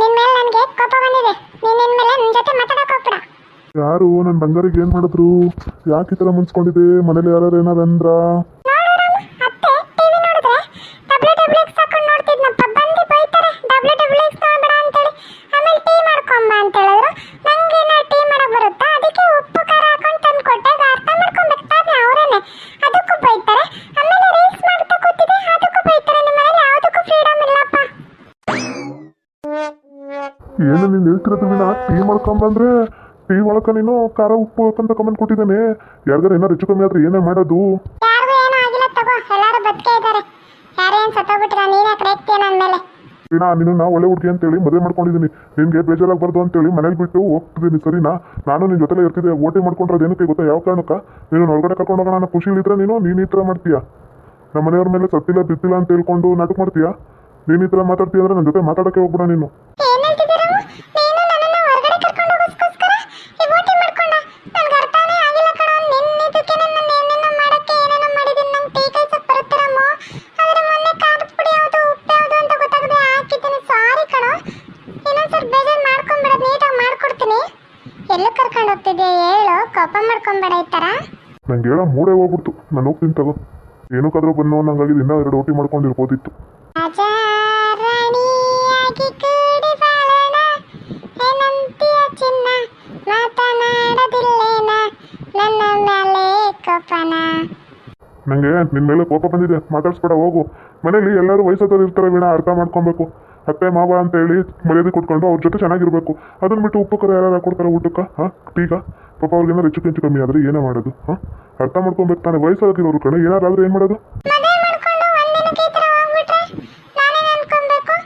ನಿನ್ ಮೇಲೆ ನನಗೆ ಕೋಪ ಬಂದಿದೆ. ನೀನ್ ನಿನ್ ಮೇಲೆ ನನ್ನ ಜೊತೆ ಮಾತಾಡಕ್ ಹೋಗ್ಬೇಡ. ಯಾರು ನನ್ನ ಬಂಗಾರಿಗೆ ಏನು ಮಾಡಿದ್ರು? ಯಾಕೆ ಈ ಥರ ಮುನ್ಸ್ಕೊಂಡಿದೆ ಮನೇಲಿ ಯಾರು ಏನಾರ ಅಂದ್ರ? ವೀಣಾ ಟೀ ಮಾಡ್ಕೊಂಬಂದ್ರೆ ಟೀ ಒಳಕ ನೀನು ಖಾರ ಉಪ್ಪು ಅಂತ ಕಮೆಂಟ್ ಕೊಟ್ಟಿದ್ದಾನೆ. ಯಾರ್ಗಾರ ಏನಾರು ಹೆಚ್ಚು ಕಮ್ಮಿ ಆದ್ರೆ ಏನೇ ಮಾಡೋದು? ಯಾರಿಗೂ ಏನೂ ಆಗಿಲ್ಲ ತಗೋ ಎಲ್ಲರೂ ಬದುಕೇ ಇದ್ದಾರೆ. ಯಾರೇನು ಸತ್ತೋಗ್ಬಿಟ್ಟಿಲ್ಲ ನೀನೇ ಕರೆಕ್ಟಿಯ ನನ್ನ ಮೇಲೆ? ವೀಣಾ ನೀನು ನಾ ಒಳ್ಳೆ ಹುಡುಗಿ ಅಂತೇಳಿ ಮದುವೆ ಮಾಡ್ಕೊಂಡಿದ್ದೀನಿ. ನಿಮ್ಗೆ ಬೇಜಾರಾಗಬಾರ್ದು ಅಂತೇಳಿ ಮನೇಲಿ ಬಿಟ್ಟು ಹೋಗ್ತಿದ್ದೀನಿ ಸರಿನಾ? ನಾನು ನಿನ್ನ ಜೊತೆಲೇ ಇರ್ತಿದ್ದೆ ಓಟಿ ಮಾಡ್ಕೊಂಡ್ರೆ ಏನಕ್ಕೆ ಗೊತ್ತಾ ಯಾವ ಕಾರಣಕ್ಕ? ನೀನು ಒಳಗಡೆ ಕರ್ಕೊಂಡು ಹೋಗೋಣ ಖುಷಿಲಿದ್ರೆ ನೀನು ನೀನು ಈ ಥರ ಮಾಡ್ತೀಯ? ನಮ್ಮ ಮನೆಯವ್ರ ಮೇಲೆ ಸತ್ತಿಲ್ಲ ಬಿತ್ತಿಲ್ಲ ಅಂತ ಹೇಳ್ಕೊಂಡು ನಾಟಕ ಮಾಡ್ತೀಯಾ? ನೀನು ಈ ಥರ ಮಾತಾಡ್ತೀಯ ಅಂದ್ರೆ ನನ್ನ ಜೊತೆ ಮಾತಾಡೋಕ್ಕೆ ಹೋಗ್ಬಿಡ ನೀನು. ಮಾಡ್ಕೊಂಬೇಡ ಈ ಥರ ನಂಗೆ ಹೇಳೋ ಮೂಡೇ ಹೋಗ್ಬಿಡ್ತು. ನಾನು ಹೋಗ್ತೀನಿ ತಗೋ. ಏನಕ್ಕಾದ್ರೂ ಬಂದು ನಂಗಾಗಿದೆ ಇನ್ನೂ ಎರಡು ಓಟಿ ಮಾಡ್ಕೊಂಡಿರ್ಬೋದಿತ್ತು. ರಾಜಾರಾಣಿಯಾಗಿ ಕೂಡಿ ಬಾಳೋಣ. ಏನಂತೀಯ ಚಿನ್ನ ಮಾತನಾಡದಿಲ್ಲೇನ? ನನ್ನ ಮೇಲೆ ಕೋಪನ. ನನಗೆ ನಿನ್ನ ಮೇಲೆ ಕೋಪ ಬಂದಿದೆ. ಮಾತಾಡ್ಸ್ಬೇಡ ಹೋಗು. ಮನೇಲಿ ಎಲ್ಲರೂ ವಯಸ್ಸಾದವ್ರು ಇರ್ತಾರೆ ವೀಣ ಅರ್ಥ ಮಾಡ್ಕೊಬೇಕು. ಅತ್ತೆ, ಮಾವ ಅಂತ ಹೇಳಿ ಮರ್ಯಾದೆ ಕೊಟ್ಕೊಂಡು ಅವ್ರ ಜೊತೆ ಚೆನ್ನಾಗಿರ್ಬೇಕು. ಅದನ್ನ ಬಿಟ್ಟು ಉಪ್ಪು ಕರೆ ಯಾರು ಹಾಕೊಡ್ತಾರೆ ಊಟಕ್ಕೆ? ಹಾಂ? ಈಗ ಪಾಪ ಅವ್ರಿಗೇನಾರು ಹೆಚ್ಚು ಕೆಂಚು ಕಮ್ಮಿ ಆದರೆ ಏನೇ ಮಾಡೋದು? ಹಾಂ? ಅರ್ಥ ಮಾಡ್ಕೊಬೇಕು ತಾನೆ ವಯಸ್ಸಾಗಿರೋರು ಕಣೆ ಏನಾದ್ರೂ ಏನು ಮಾಡೋದು ಮದುವೆ ಮಾಡ್ಕೊಂಡು ಒಂದಿನಕ್ಕೆ ಈ ಥರ ಹೋಗ್ಬಿಟ್ರೆ ನಾನೇನು ಅನ್ಕೊಬೇಕು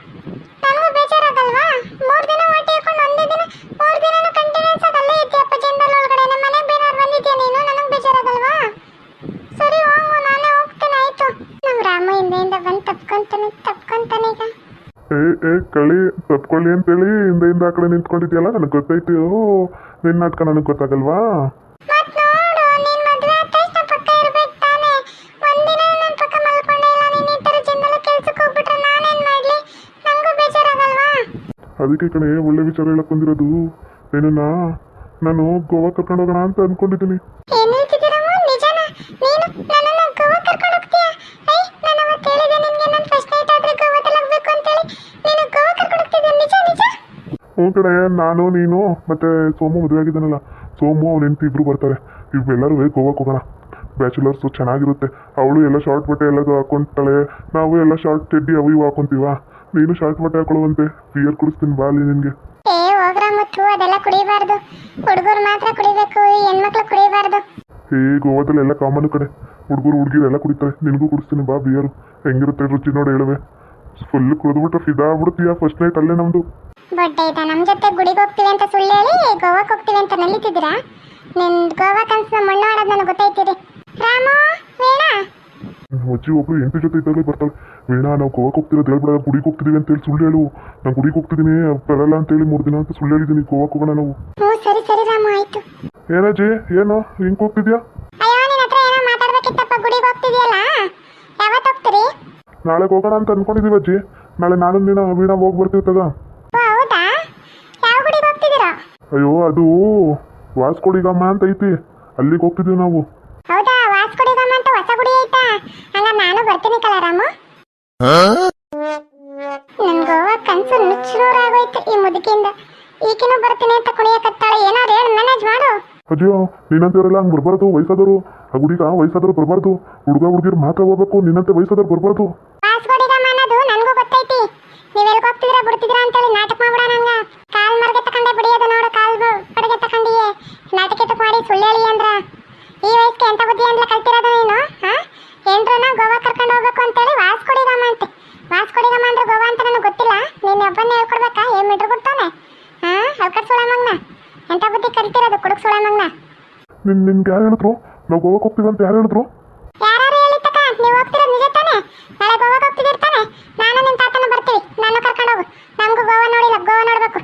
ನನಗೂ ಬೇಜಾರಾಗಲ್ವಾ ಮೂರು ದಿನ ಹೊಟ್ಟೆ ಹಾಕೊಂಡು ಒಂದೇ ದಿನ ಮೂರು ದಿನನೂ ಕಂಟಿನ್ಯೂಸ್ ಆಗಿ ಅಲ್ಲೇ ಇದ್ದೀಯಪ್ಪ ಜನರಲ್ ಒಳಗಡೆ ನಮ್ಮ ಮನೆಗೆ ಬೇರೆಯವ್ರು ಬಂದಿದ್ಯಾ ನೀನು ನನಗೆ ಬೇಜಾರಾಗಲ್ವಾ ಸರಿ ಹೋಗು ನಾನೇ ಹೋಗ್ತೇನೆ ಆಯ್ತು ನಮ್ಮ ರಾಮು ಹಿಂದೆಯಿಂದ ಬಂದು ತಪ್ಕೊಂತಾನೆ ತಪ್ಕೊಂತಾನೆ ಈಗ ಏ ಕಳಿ ತಪ್ಕೊಳ್ಳಿ ಅಂತೇಳಿ ಹಿಂದೆ ಆ ಕಡೆ ನಿಂತ್ಕೊಂಡಿದ್ಯಲ್ಲ ನನಗೆ ಗೊತ್ತೈತಿ ಓ ನಿನ್ನ ನಾಟಕ ನನಗೆ ಗೊತ್ತಾಗಲ್ವಾ? ಅದಕ್ಕೆ ಕಣೆ ಒಳ್ಳೆ ವಿಚಾರ ಹೇಳಕ್ ಬಂದಿರೋದು. ಏನನ್ನ ನಾನು ಗೋವಾ ಕರ್ಕೊಂಡು ಹೋಗೋಣ ಅಂತ ಅನ್ಕೊಂಡಿದ್ದೀನಿ. ಹ್ಞೂ ಕಡೆ ನಾನು ನೀನು ಮತ್ತೆ ಸೋಮು ಮದುವೆ ಆಗಿದ್ದಾನಲ್ಲ ಸೋಮು ಅವ್ನ ಹೆಂಡತಿ ಇಬ್ರು ಬರ್ತಾರೆ. ಇವೆಲ್ಲರೂ ಗೋವಾಕ್ಕೆ ಹೋಗೋಣ. ಬ್ಯಾಚುಲರ್ಸು ಚೆನ್ನಾಗಿರುತ್ತೆ. ಅವಳು ಎಲ್ಲ ಶಾರ್ಟ್ ಬಟ್ಟೆ ಎಲ್ಲದು ಹಾಕೊಂತಾಳೆ. ನಾವು ಎಲ್ಲ ಶಾರ್ಟ್ ಚಡ್ಡಿ ಅವು ಇವು ಹಾಕೊಂತೀವ. ನೀನು ಶಾರ್ಟ್ ಬಟ್ಟೆ ಹಾಕೊಳ್ಳುವಂತೆ. ಬಿಯರ್ ಕುಡಿಸ್ತೀನಿ ಬಾ ಅಲ್ಲಿ ನಿನಗೆ. ಏ ಹೋಗ್ರ ಮುತ್ತು ಅದೆಲ್ಲ ಕುಡಿಬಾರ್ದು. ಹುಡುಗರು ಮಾತ್ರ ಕುಡಿಬೇಕು ಈ ಹೆಣ್ಮಕ್ಳು ಕುಡಿಬಾರ್ದು. ಏ ಗೋವಾದಲ್ಲಿ ಎಲ್ಲ ಕಾಮನ್ ಕಡೆ ಹುಡುಗರು ಹುಡುಗಿರು ಎಲ್ಲ ಕುಡಿತಾರೆ. ನಿನಗೂ ಕುಡಿಸ್ತೀನಿ ಬಾ ಬಿಯರು ಹೆಂಗಿರುತ್ತೆ ರುಚಿ ನೋಡಿ ಹೇಳುವೆ. ಫುಲ್ ಕುಡಿದ್ಬಿಟ್ರೆ ಫಿದಾ ಆಗ್ಬಿಡ್ತೀಯ? ಫಸ್ಟ್ ನೈಟ್ ಅಲ್ಲೇ ನಮ್ಮದು ಬೊಡ್ಡ ಇದ್ದ ನಮ್ಮ ಜೊತೆ ಗುಡಿಗೆ ಹೋಗ್ತೀವಿ ಅಂತ ಸುಳ್ಳು ಹೇಳಿ ಗೋವಾಕ್ಕೆ ಹೋಗ್ತೀವಿ ಅಂತ ನಲ್ಲಿತಿದ್ದೀರಾ ನಿನ್ ಗೋವಾ ಕನ್ಸನ್ನ ಮಣ್ಣು ಆಡೋದು ನನಗೆ ಗೊತ್ತೈತಿರಿ ರಾಮು ವೀಣಾ? ಅಜ್ಜಿ ಒಬ್ರು ಎಂಟು ಜೊತೆ ಇದ್ದಾಗಲೇ ಬರ್ತಾಳೆ. ವೀಣಾ ನಾವು ಗೋವಾಕ್ಕೆ ಹೋಗ್ತಿರೋದು ಹೇಳ್ಬೇಡ ಗುಡಿಗೆ ಹೋಗ್ತಿದೀವಿ ಅಂತೇಳಿ ಸುಳ್ಳು ಹೇಳು. ನಾನು ಗುಡಿಗೆ ಹೋಗ್ತಿದೀನಿ ಬರಲ್ಲ ಅಂತೇಳಿ ಮೂರು ದಿನ ಅಂತ ಸುಳ್ಳು ಹೇಳಿದ್ದೀನಿ ಗೋವಾಕ್ಕೆ ಹೋಗೋಣ ನಾವು. ಹ್ಞೂ ಸರಿ ಸರಿ ರಾಮು ಆಯ್ತು. ಏನಜ್ಜಿ ಏನು? ಹಿಂಗೆ ಹೋಗ್ತಿದ್ಯಾ? ಅಯ್ಯೋ ನಿನ್ನ ಹತ್ರ ಏನೋ ಮಾತಾಡ್ಬೇಕಿತ್ತಪ್ಪ ಗುಡಿಗೆ ಹೋಗ್ತಿದ್ಯಲ್ಲ? ಯಾವತ್ತು ಹೋಗ್ತೀರಿ? ನಾಳೆ ಹೋಗೋಣ ಅಂತ ಅನ್ಕೊಂಡಿದ್ದೀವಿ ಅಜ್ಜಿ. ನಾಳೆ ನಾನು ನೀನು ವೀಣಾ ಹೋಗಿ ಬರ್ತೀವಿ ತಗ ಓ ಹೌದಾ ಯಾವ ಗುಡಿಗೆ ಹೋಗ್ತಿದ್ದೀರಾ ಅಯ್ಯೋ ಅದು ವಾಸ್ಕೊಡಿಗಮ್ಮ ಅಂತ ಐತಿ ಅಲ್ಲಿಗೆ ಹೋಗ್ತಿದೀವಿ ನಾವು. ಹೌದಾ ವಾಸ್ಕೊಡಿಗಮ್ಮ ಅಂತ ಹೊಸ ಗುಡಿ ಐತಾ? ಹಂಗ ನಾನು ಬರ್ತೀನಿ ಕಲಾರಾಮ ರಾಮು. ನನ್ ಗೋವಾ ಕನ್ಸು ನುಚ್ಚುನೂರಾಗೋಯ್ತು ಈ ಮುದುಕಿಯಿಂದ. ಈಗಿನೂ ಬರ್ತೀನಿ ಅಂತ ಕುಣಿಯಕತ್ತಾಳೆ ಏನಾದ್ರು ಹೇಳಿ ಮ್ಯಾನೇಜ್ ಮಾಡು. ಅಜ್ಜಿಯೋ ನೀನಂತಿರಲ್ಲ ಹಂಗೆ ಬರ್ಬಾರ್ದು ವಯಸ್ಸಾದವರು. ಆ ಗುಡಿಗ ವಯಸ್ಸಾದವ್ರು ಬರಬಾರ್ದು. ಹುಡುಗ ಹುಡುಗಿರು ಮಾತ್ರ ಹೋಗ್ಬೇಕು ನಿನ್ನಂತೆ ವಯಸ್ಸಾದವ್ರು ಬರಬಾರ್ದು ವಾಸ್ಕೊಡಿಗಮ್ಮ ಅನ್ನೋದು ನನಗೂ ಗೊತ್ತೈತಿ ನೀವ್ ಎಲ್ಗ್ ಹೋಗ್ತಿದ್ದೀರಾ ಬಿಡ್ತಿದ್ದೀರಾ ಅಂತೇಳಿ ನಾಟಕ ಮಾಡ್ಬಿಡ ನಂಗ ಕಾಲ್ ಮರ್ಗೆ ತಕೊಂಡೆ ಬಿಡಿಯೋದು ನೋಡು ಕಾಲ್ ಬಡಗೆ ತಕೊಂಡಿಯೇ ನಾಟಕ ತಕ್ ಮಾಡಿ ಸುಳ್ಳೇಳಿ ಅಂದ್ರ. ಈ ವಯಸ್ಸಿಗೆ ಎಂತ ಬುದ್ಧಿ ಅಂದ್ಲ ಕಲ್ತಿರೋದು ನೀನು? ಹಾ? ನಾ ಗೋವಾ ಕರ್ಕೊಂಡು ಹೋಗ್ಬೇಕು ಅಂತೇಳಿ ವಾಸ್ಕೊಡಿಗಮ್ಮ ಅಂತೆ. ವಾಸ್ಕೊಡಿಗಮ್ಮ ಅಂದ್ರೆ ಗೋವಾ ಅಂತ ನನಗೆ ಗೊತ್ತಿಲ್ಲ. ನೀನು ಒಬ್ಬನೇ ಹೇಳ್ಕೊಡ್ಬೇಕಾ? ಏನ್ ಮೀಟ್ರ್ ಕೊಡ್ತಾನೆ. ಹಾ? ಅಲ್ಕಟ್ ಸುಳ ಮಗ್ನ ಎಂತ ಬುದ್ಧಿ ಕಲ್ತಿರೋದು ಕುಡುಕ್ ಸುಳ ಮಗ್ನ ನಿನ್ ನಿನ್ಗೆ ಯಾರು ಹೇಳಿದ್ರು? ನಾವು ಗೋವಾಕ್ಕೆ ಹೋಗ್ತೀವಿ ಅಂತ ಯಾರು ಹೇಳಿದ್ರು? ನಾವು ನಮಗೂ ಗೋವಾ ನೋಡಿಲ್ಲ ಗೋವಾ ನೋಡ್ಬೇಕು.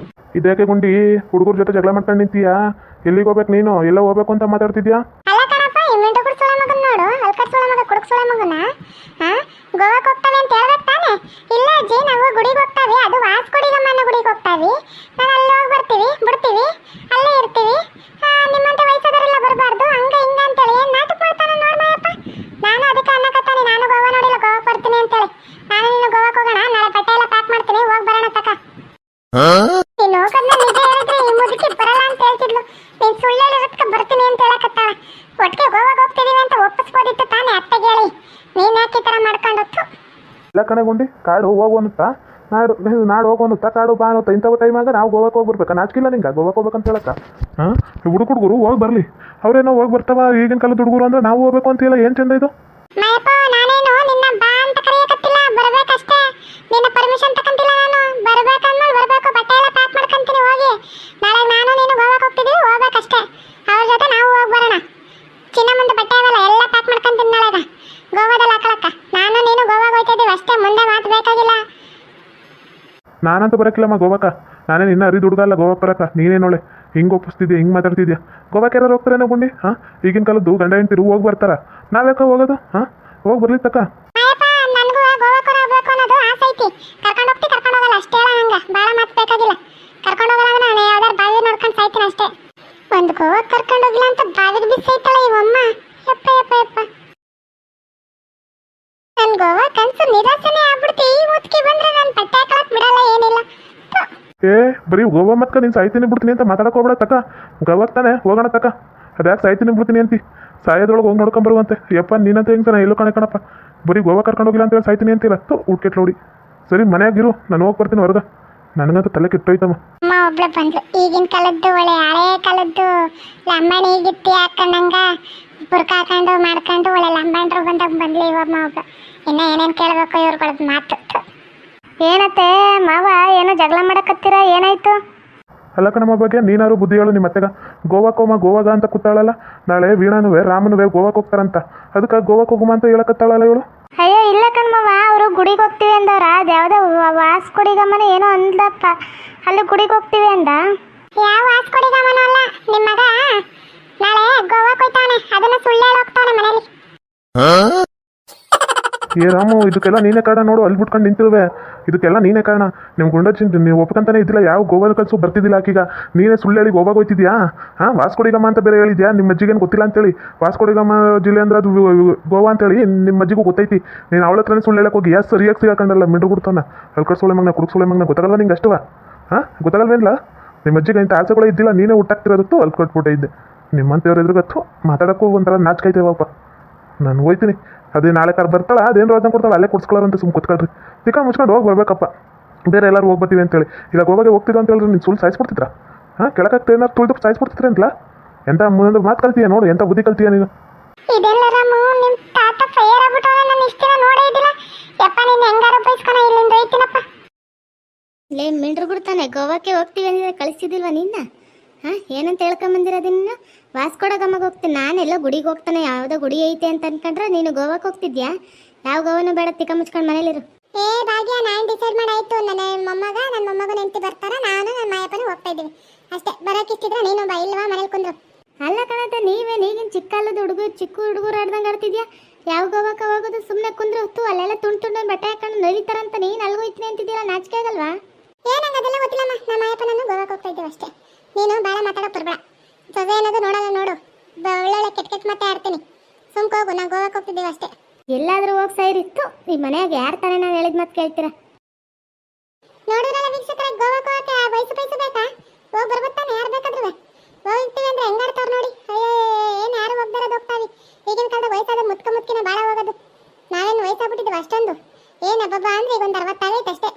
ಗುಂಡಿ? ಹುಡುಗರ ಜೊತೆ ಜಗಳ ಮಾಡ್ಕೊಂಡು ನಿಂತೀಯಾ? ಎಲ್ಲಿಗೆ ಹೋಗ್ಬೇಕು ನೀನು? ಎಲ್ಲ ಹೋಗ್ಬೇಕು ಅಂತ ಮಾತಾಡ್ತಿದ್ಯಾ? ಅಲ್ಲ ಕಣಪ್ಪ ಇಮ್ಮೆಂಟು ಕುಡ್ಸೋಳ ಮಗನ್ ನೋಡು ಅಲ್ಕಟ್ ಸೋಳ ಮಗ ಕುಡುಕ್ಸೋಳ ಮಗನ? ಹಾ ಗೋವಾಕ್ ಅಂತ ಹೇಳ್ಬೇಕು ತಾನೆ? ಇಲ್ಲ ಅಜ್ಜಿ ನಾವು ಗುಡಿಗೆ ಹೋಗ್ತಾವೆ ಅದು ವಾಸ್ಕೋಡಿಗಮ್ಮನ ಗುಡಿಗೆ ಹೋಗ್ತಾವೆ. ಅಲ್ಲಿ ಬರ್ತೀವಿ ಬಿಡ್ತೀವಿ. ಒಟ್ಟಿಗೆ ಗೋವಾಗೆ ಹೋಗ್ತಿದೀವಿ ಅಂತ ಒಪ್ಪಿಸ್ಬೋದಿತ್ತು ತಾನೇ ಅತ್ತೆಗೆ ಹೇಳಿ ನೀನ್ ಯಾಕೆ ಈ ತರ ಮಾಡ್ಕೊಂಡೊತ್ತು? ಇಲ್ಲ ಕಣೆ ಗುಂಡಿ ಕಾಡು ಹೋಗು ಅನ್ನುತ್ತಾ ನಾಡು ನಾಡು ಹೋಗು ಅನ್ನುತ್ತಾ ಕಾಡು ಬಾ ಅನ್ನುತ್ತಾ ಇಂಥವು ಟೈಮಾಗ ನಾವು ಗೋವಾಕ್ಕೆ ಹೋಗ್ಬಿಡ್ಬೇಕು? ಬರ್ಬೇಕಾ ನಾಚಿಕಿಲ್ಲ ನಿಂಗೆ ಗೋವಾಕ್ಕೆ ಹೋಗ್ಬೇಕಂತ ಹೇಳಕ್ಕ? ಹಾಂ? ಹುಡುಗ ಹುಡುಗರು ಹೋಗಿ ಬರಲಿ. ಅವರೇನೋ ಹೋಗಿ ಬರ್ತಾವ ಈಗಿನ ಕಾಲದ ಹುಡುಗರು ಅಂದ್ರೆ ನಾವು ಹೋಗ್ಬೇಕು ಅಂತ ಹೇಳ ಏನು ಚಂದ ಇದು? ಮಯಪ್ಪ ನಾನೇನು ನಿನ್ನ ಬಾ ಅಂತ ಕರೆಯಕತ್ತಿಲ್ಲ ಬರ್ಬೇಕಷ್ಟೇ. ನಿನ್ನ ಪರ್ಮಿಷನ್ ತಕಂತಿಲ್ಲ ನಾನು ಬರ್ಬೇಕಂದ್ಮೇಲೆ ಬರ್ಬೇಕು ಬಟ್ಟೆ ಎಲ್ಲ ಪ್ಯಾಕ್ ಮಾಡ್ಕೊಂತೀನಿ ಹೋಗಿ ನಾಳೆ ನಾನು ನೀನು ಗೋವಾಕ್ ಹೋಗ್ತಿದೀವಿ ಹೋಗ್ಬೇಕಷ್ಟೇ ಅವ್ರ ಜೊತೆ ನಾವು ಹೋಗಿ ಬರೋಣ ಚಿನ್ನ ಮುಂದೆ ಬಟ್ಟೆ ಅವೆಲ್ಲ ಎಲ್ಲ ಪ್ಯಾಕ್ ಮಾಡ್ಕೊಂತೀನಿ ನಾಳೆಗ ಗೋವಾದಲ್ಲಿ ಹಾಕಲಕ್ಕ ನಾನು ನೀನು ಗೋವಾಗ್ ಹೋಗ್ತಾ ಇದೀವಿ ಅಷ್ಟೇ ಮುಂದೆ ಮಾತು ಬೇಕಾಗಿಲ್ಲ ನಾನಂತೂ ಬರೋಕ್ಕಿಲ್ಲಮ್ಮ ಗೋವಾಕ. ನಾನೇ ನಿನ್ನ ಅರಿದು ಹುಡುಗಲ್ಲ ಗೋವಾಕ್ಕೆ ಬರಕ್ಕ ನೀನೇ ನೋಳೆ ಹಿಂಗೆ ಒಪ್ಪಿಸ್ತಿದ್ಯಾ, ಹಿಂಗೆ ಮಾತಾಡ್ತಿದ್ಯಾ? ಗೋವಾಕ್ಕೆ ಯಾರು ಹೋಗ್ತಾರೇನೋ ಗುಂಡಿ? ಹಾಂ? ಈಗಿನ ಕಾಲದ್ದು ಗಂಡ ಹೆಂಡ್ತಿರು ಹೋಗಿ ಬರ್ತಾರ. ನಾವ್ಯಾಕೆ ಹೋಗೋದು? ಹಾಂ? ಹೋಗಿ ಬರ್ಲಿ ತಕ್ಕ ಅಯ್ಯಪ್ಪ ನನಗೂ ಗೋವಾಕ್ ಹೋಗ್ಬೇಕು ಅನ್ನೋದು ಆಸೆ ಐತಿ ಕರ್ಕೊಂಡು ಹೋಗ್ತಿ ಕರ್ಕೊಂಡು ಹೋಗಲ್ಲ ಅಷ್ಟೇ ಹೇಳ ಹಂಗ ಭಾಳ ಮಾತು ಬೇಕಾಗಿಲ್ಲ ಕರ್ಕೊಂಡು ಹೋಗಲ್ಲ ಅಂದ್ರೆ ನಾನು ಯಾವ್ದಾರು ಬಾವಿ ನೋಡ್ಕೊಂಡು ಸಾಯ್ತೀನಿ ಅಷ್ಟೇ ಒಂದು ಗೋವಾಕ್ ಕರ್ಕೊಂಡು ಹೋಗಿಲ್ಲ ಅಂತ ಬಾವಿಗೆ ಬಿಸೈತಲ್ಲ ಇವಮ್ಮ ಯಪ್ಪ ಯಪ್ಪ ಯಪ್ಪ ನನ್ ಗೋವಾ ಕನ್ಸು ನಿರಾಸನೆ ಆಗ್ಬಿಡ್ತಿ ಈ ಮುತ್ಕಿ ಬಂದ್ರೆ ನಾನು ಬಟ್ಟೆ ಹಾಕೊಳಕ್ ಬಿಡಲ್ಲ ಏನಿಲ್ಲ ಥು. ಏ, ಬರೀ ಗೋವಾ ಮತ್ಕ ನಿನ್ ಸಾಯ್ತೀನಿ ಬಿಡ್ತೀನಿ ಅಂತ ಮಾತಾಡಕ್ ಹೋಗ್ಬೇಡ ತಕ್ಕ ಗೋವಾಕ್ ತಾನೆ, ಹೋಗೋಣ ತಕ್ಕ ಅದ್ಯಾಕೆ ಸಾಯ್ತೀನಿ ಬಿಡ್ತೀನಿ ಅಂತಿ? ಸಾಯೋದ್ರೊಳಗೆ ಹೋಗಿ ನೋಡ್ಕೊಂಬರುವಂತೆ ಯಪ್ಪ, ನೀನಂತ ಹೆಂಗೆ ತಾನೆ ಎಲ್ಲೋ ಕಣೆ ಕಣಪ್ಪ ಬರೀ ಗೋವಾ ಕರ್ಕೊಂಡು ಹೋಗಿಲ್ಲ ಅಂತೇಳಿ ಸಾಯ್ತೀನಿ ಅಂತೀರ? ತು ಉಟ್ಕೆಟ್ ನೋಡಿ ಸರಿ ಮನೆಯಾಗಿರು ನಾನು ಹೋಗಿ ಬರ್ತೀನಿ ಹೊರಗ. ನನಗಂತೂ ತಲೆ ಕೆಟ್ಟೋಯ್ತಮ್ಮ. ಅಮ್ಮ, ಒಬ್ಳು ಬಂದ್ಲು. ಈಗಿನ ಕಾಲದ್ದು ಒಳ್ಳೆ, ಹಳೆ ಕಾಲದ್ದು ಲಂಬಾಣಿ ಈಗಿತ್ತು ಹಾಕೊಂಡಂಗ ಬುರ್ಕ ಹಾಕೊಂಡು ಮಾಡ್ಕೊಂಡು ಒಳ್ಳೆ ಲಂಬಾಣ್ರು ಬಂದಾಗ ಬಂದ್ಲಿ ಇವಮ್ಮ ಇನ್ನ ಏನೇನ್ ಕೇಳಬೇಕು ಇವ್ರುಗಳದ್ ಮಾತು. ಏನತ್ತೆ ಮಾವ ಏನೋ ಜಗಳ ಮಾಡಕತ್ತೀರ? ಏನಾಯ್ತು? ಅಲ್ಲ ಕಣಮ್ಮ ಬಗ್ಗೆ ನೀನಾರು ಬುದ್ಧಿ ಹೇಳು ನಿಮ್ಮ ಅತ್ತೆಗ. ಗೋವಾ ಕೋಮ ಗೋವಾಗ ಅಂತ ಕೂತಾಳಲ್ಲ? ನಾಳೆ ವೀಣಾನುವೆ ರಾಮನುವೆ ಗೋವಾಕ್ ಹೋಗ್ತಾರಂತ. ಅದಕ್ಕೆ ಗೋವಾಕ್ ಹೋಗುಮ ಅಂತ ಹೇಳಕತ್ತಾಳಲ್ಲ ಇವಳು? ಅಯ್ಯೋ ಇಲ್ಲ ಕಣ್ಮವ ಅವರು ಗುಡಿಗೆ ಹೋಗ್ತೀವಿ ಅಂದವ್ರ. ಅದ್ಯಾವ್ದೋ ವಾಸ್ ಕೊಡಿಗಮ್ಮನ ಏನೋ ಅಂದಪ್ಪ ಅಲ್ಲಿ ಗುಡಿಗೆ ಹೋಗ್ತೀವಿ ಅಂದ. ಯಾವ ವಾಸ್ ಕೊಡಿಗಮ್ಮನೂ ಅಲ್ಲ? ನಿಮ್ಮ ಮಗ? ನಾಳೆ ಗೋವಾಕ್ ಹೋಗ್ತಾನೆ ಅದನ್ನ ಸುಳ್ಳು ಹೇಳಿ ಹೋಗ್ತಾನೆ ಮನೇಲಿ. ಏ ರಾಮು ಇದಕ್ಕೆಲ್ಲ ನೀನೇ ಕಾಡ ನೋಡು. ಅಲ್ಲಿ ಬಿಟ್ಕೊಂಡು ನಿಂತಿರುವೆ. ಇದಕ್ಕೆಲ್ಲ ನೀನೇ ಕಾರಣ. ನಿಮ್ಮ ಗುಂಡಚ್ಚಿ ನೀವು ಒಪ್ಕೊಂತಾನೆ ಇದ್ದಿಲ್ಲ, ಯಾವ ಗೋವಾದ ಕಲ್ಸು ಬರ್ತಿದ್ದಿಲ್ಲ ಆಕೀಗ. ನೀನೇ ಸುಳ್ಳು ಹೇಳಿ ಗೋವಾಗ ಹೋಯ್ತಿದ್ಯಾ ಹಾಂ, ವಾಸ್ಕೊಡಿಗಮ್ಮ ಅಂತ ಬೇರೆ ಹೇಳಿದ್ಯಾ? ನಿಮ್ಮ ಅಜ್ಜಿಗೇನು ಗೊತ್ತಿಲ್ಲ ಅಂತೇಳಿ. ವಾಸ್ಕೊಡಿಗಮ್ಮ ಜಿಲ್ಲೆ ಅಂದ್ರೆ ಅದು ಗೋವಾ ಅಂತೇಳಿ ನಿಮ್ಮ ಅಜ್ಜಿಗೂ ಗೊತ್ತೈತಿ. ನೀನು ಅವಳ ಹತ್ರನೇ ಸುಳ್ಳು ಹೇಳಕ್ಕೆ ಹೋಗಿ ಯಾ ಸರಿಯಾಗಿ ಸಿಗಾಕಂಡಲ್ಲ, ಮಿಂಡ್ರು ಗುಡ್ತಾನ. ಅಲ್ಕಡ್ ಸೊಳ್ಳೆ ಮಗನ ಕುಡುಕ್ ಸೊಳ್ಳೆ ಮಗನ, ಗೊತ್ತಾಗಲ್ಲ ನಿಂಗೆ ಅಷ್ಟವ? ಹಾಂ ಗೊತ್ತಾಗಲ್ವೇನಿಲ್ಲ ನಿಮ್ಮ ಅಜ್ಜಿಗೆ ಇಂಥ ಆಸೆಗಳೇ ಇದ್ದಿಲ್ಲ, ನೀನೇ ಹುಟ್ಟಾಗ್ತಿರೋದಕ್ಕೂ ಅಲ್ಲಿ ಕೊಟ್ಬಿಟ್ಟೆ ಇದ್ದೆ. ನಿಮ್ಮಂತೆಯವ್ರ ಎದುರುಗತ್ತು ಮಾತಾಡೋಕ್ಕೂ ಒಂಥರ ನಾಚಿಕಾಯ್ತೇವಪ್ಪ ನಾನು ಹೋಯ್ತೀನಿ. ಅದೇ ನಾಳೆ ಕಾರ್ ಬರ್ತಾಳೆ ಅದೇನು ಅದನ್ನ ಕೊಡ್ತಾಳೆ ಅಲ್ಲೇ ಕೊಡ್ಸ್ಕೊಳ್ಳೋರಂತ ಸುಮ್ಮನೆ ಕೂತ್ಕೊಳ್ರಿ. ತಿಕ್ಕ ಮುಚ್ಕೊಂಡು ಹೋಗಿ ಬರಬೇಕಪ್ಪ. ಬೇರೆ ಎಲ್ಲರೂ ಹೋಗಿ ಬರ್ತೀವಿ ಅಂತೇಳಿ. ಇಲ್ಲ ಗೋವಾಗೆ ಹೋಗ್ತಿದ್ದ ಅಂತ ಹೇಳಿದ್ರೆ ನೀನು ಸುಳ್ಳು ಸಾಯಿಸ್ಬಿಡ್ತಿದ್ರ? ಹಾಂ ಕೆಳಕಕ್ಕೆ ಏನಾರು ತುಳಿದು ಸಾಯಿಸ್ಬಿಡ್ತಿದ್ರೆ ಅಂತಲ್ಲ ಎಂತ ಮುಂದೆ ಮಾತು ಕಲ್ತೀಯ ನೋಡು ಎಂತ ಬುದ್ಧಿ ಕಲ್ತೀಯ ನೀನು? ಇದೆಲ್ಲ ರಾಮು ನಿಮ್ ತಾತ ಫೈರ್ ಆಗ್ಬಿಟ್ಟವನ ನಾನು ಇಷ್ಟ ದಿನ ನೋಡೇ ಇದ್ದಿಲ್ಲ. ಯಪ್ಪ ನೀನ್ ಹೆಂಗಾರ ಬೈಸ್ಕೊಣ ಇಲ್ಲಿಂದ ಹೋಯ್ತೀನಪ್ಪ. ಲೇ ಮಿಂಡ್ರು ಬಿಡ್ತಾನೆ ಗೋವಾಕ್ಕೆ ಹೋಗ್ತೀವಿ ಅಂದ್ರೆ ಕಳಿಸ್ತಿದ್ದಿಲ್ವ ನಿನ್ನ? ಹಾಂ ಏನಂತ ಹೇಳ್ಕೊಂಬಂದಿರ ಅದನ್ನ? ವಾಸ್ಕೊಡಗಮ್ಮಗೆ ಹೋಗ್ತೀನಿ ನಾನೆಲ್ಲ ಗುಡಿಗೆ ಹೋಗ್ತಾನೆ. ಯಾವುದೋ ಗುಡಿ ಐತೆ ಅಂತ ಅನ್ಕೊಂಡ್ರೆ ನೀನು ಗೋವಾಕ್ಕೆ ಹೋಗ್ತಿದ್ಯಾ? ಯಾವ ಗೋವನು ಬೇಡ ತಿಕ್ಕ ಮುಚ್ಕೊಂಡು ಮನೇಲಿರು. ಏ ಭಾಗ್ಯ ನಾನು ಡಿಸೈಡ್ ಮಾಡಾಯ್ತು. ನನ್ನ ಮೊಮ್ಮಗ ನನ್ನ ಮೊಮ್ಮಗನ ಹೆಂಡತಿ ಬರ್ತಾರ. ನಾನು ನನ್ನ ಮಾಯಪ್ಪನ ಹೋಗ್ತಾ ಇದ್ದೀವಿ. ಅಷ್ಟೇ ಬರೋಕ್ಕಿಷ್ಟಿದ್ರೆ ನೀನು ಬಾ ಇಲ್ವಾ ಮನೇಲಿ ಕುಂದ್ರು. ಅಲ್ಲ ಕಣತೆ ನೀವೇ ನೀಗಿನ ಚಿಕ್ಕಲ್ಲದ ಹುಡುಗ ಚಿಕ್ಕ ಹುಡುಗರು ಆಡ್ದಂಗೆ ಆಡ್ತಿದ್ಯಾ? ಯಾವ ಗೋವಾಕ್ಕೆ ಹೋಗೋದು ಸುಮ್ಮನೆ ಕುಂದ್ರು. ಹೊತ್ತು ಅಲ್ಲೆಲ್ಲ ತುಂಡು ತುಂಡು ಬಟ್ಟೆ ಹಾಕೊಂಡು ನರಿತಾರಂತ ನೀನು ಅಲ್ಗೋಯ್ತೀನಿ ಅಂತಿದ್ದೀರಾ ನಾಚಿಕೆ ಆಗಲ್ವಾ? ಏನಂಗ ಅದೆಲ್ಲ ಗೊತ್ತಿಲ್ಲಮ್ಮ. ನಮ್ಮ ಮಾಯಪ್ಪನನ್ನು ಗೋವಾಕ್ ಹೋಗ್ತಾ ಇದ್ದೀವಿ ಅಷ್ಟೇ. ನೀನು ಭಾಳ ಮಾತಾಡೋಕೆ ಪರ್ಬಳ ಸೊಸೆ ಅನ್ನೋದು ನೋಡಲ್ಲ ನೋಡು. ಒಳ್ಳೊಳ್ಳೆ ಕೆಟ್ಟ ಕೆಟ್ಟ ಮಾತೇ ಆಡ್ತೀನಿ. ಸುಮ್ಕ ಹೋಗು ನಾವು ಗೋವಾಕ್ಕೆ ಹೋಗ್ತಿದ್ದೀವಿ ಅಷ್ಟೇ. ಎಲ್ಲಾದರೂ ಹೋಗಿ ಸೈರಿತ್ತು ಈ ಮನೆಯಾಗ ಯಾರು ತಾನೇ ನಾವು ಹೇಳಿದ ಮಾತು ಕೇಳ್ತೀರಾ? ನೋಡಿದ್ರಲ್ಲ ವೀಕ್ಷಕರೇ ಗೋವಾಕ್ ಹೋಗಕ್ಕೆ ವಯಸ್ಸು ಪೈಸು ಬೇಕಾ? ಹೋಗಿ ಬರ್ಬತ್ತಾನೆ ಯಾರು ಬೇಕಾದ್ರೂ ಹೋಗ್ತೀವಿ ಅಂದ್ರೆ ಹೆಂಗಾಡ್ತಾರ ನೋಡಿ. ಅಯ್ಯೋ ಏನು ಯಾರು ಹೋಗ್ದಾರದು ಹೋಗ್ತಾವಿ. ಈಗಿನ ಕಾಲದ ವಯಸ್ಸಾದ ಮುತ್ಕ ಮುತ್ಕಿನ ಭಾಳ ಹೋಗೋದು. ನಾವೇನು ವಯಸ್ಸಾಗ್ಬಿಟ್ಟಿದ್ದೀವಿ ಅಷ್ಟೊಂದು. ಏನು ಹಬ್ಬ ಅಂದ್ರೆ ಈಗ ಒಂದು ಅರವತ್ತಾಗೈತೆ ಅಷ್ಟೇ